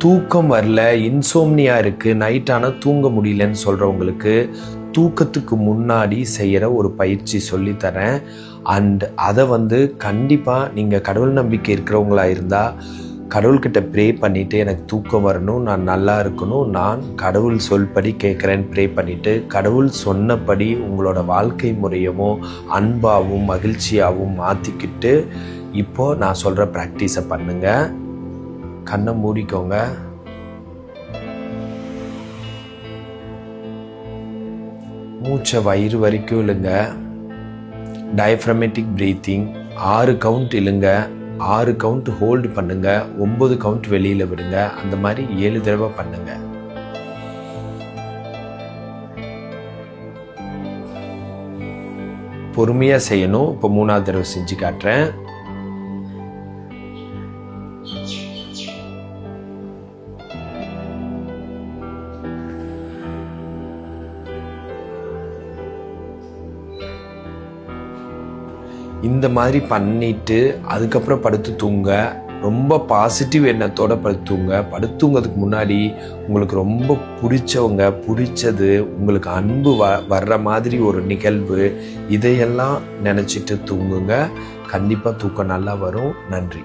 தூக்கம் வரல இன்சோம்னியா இருக்குது நைட் ஆனால் தூங்க முடியலன்னு சொல்கிறவங்களுக்கு தூக்கத்துக்கு முன்னாடி செய்கிற ஒரு பயிற்சி சொல்லித்தரேன் அண்ட் அதை வந்து கண்டிப்பாக நீங்கள் கடவுள் நம்பிக்கை இருக்கிறவங்களா இருந்தால் கடவுள்கிட்ட ப்ரே பண்ணிவிட்டு எனக்கு தூக்கம் வரணும் நான் நல்லா இருக்கணும் நான் கடவுள் சொல்படி கேட்குறேன்னு ப்ரே பண்ணிவிட்டு கடவுள் சொன்னபடி உங்களோட வாழ்க்கை முறையவும் அன்பாகவும் மகிழ்ச்சியாகவும் மாற்றிக்கிட்டு இப்போது நான் சொல்கிற ப்ராக்டிஸை பண்ணுங்கள் கண்ணை மூடிக்கோங்க. மூச்சை வயிறு வரைக்கும் இழுங்க. டயஃப்ரமேட்டிக் ப்ரீத்திங் ஆறு கவுண்ட் இழுங்க. ஆறு கவுண்ட் ஹோல்டு பண்ணுங்க. ஒம்பது கவுண்ட் வெளியில் விடுங்க. அந்த மாதிரி ஏழு தடவை பண்ணுங்க. பொறுமையாக செய்யணும். இப்போ மூணாவது தடவை செஞ்சு காட்டுறேன். இந்த மாதிரி பண்ணிட்டு அதுக்கப்புறம் படுத்து தூங்க. ரொம்ப பாசிட்டிவ் எண்ணத்தோடு படுத்துங்க படுத்துங்கிறதுக்கு முன்னாடி உங்களுக்கு ரொம்ப பிடிச்சவங்க பிடிச்சது உங்களுக்கு அன்பு வ வர்ற மாதிரி ஒரு நிகழ்வு இதையெல்லாம் நினச்சிட்டு தூங்குங்க. கண்டிப்பாக தூக்கம் நல்லா வரும். நன்றி.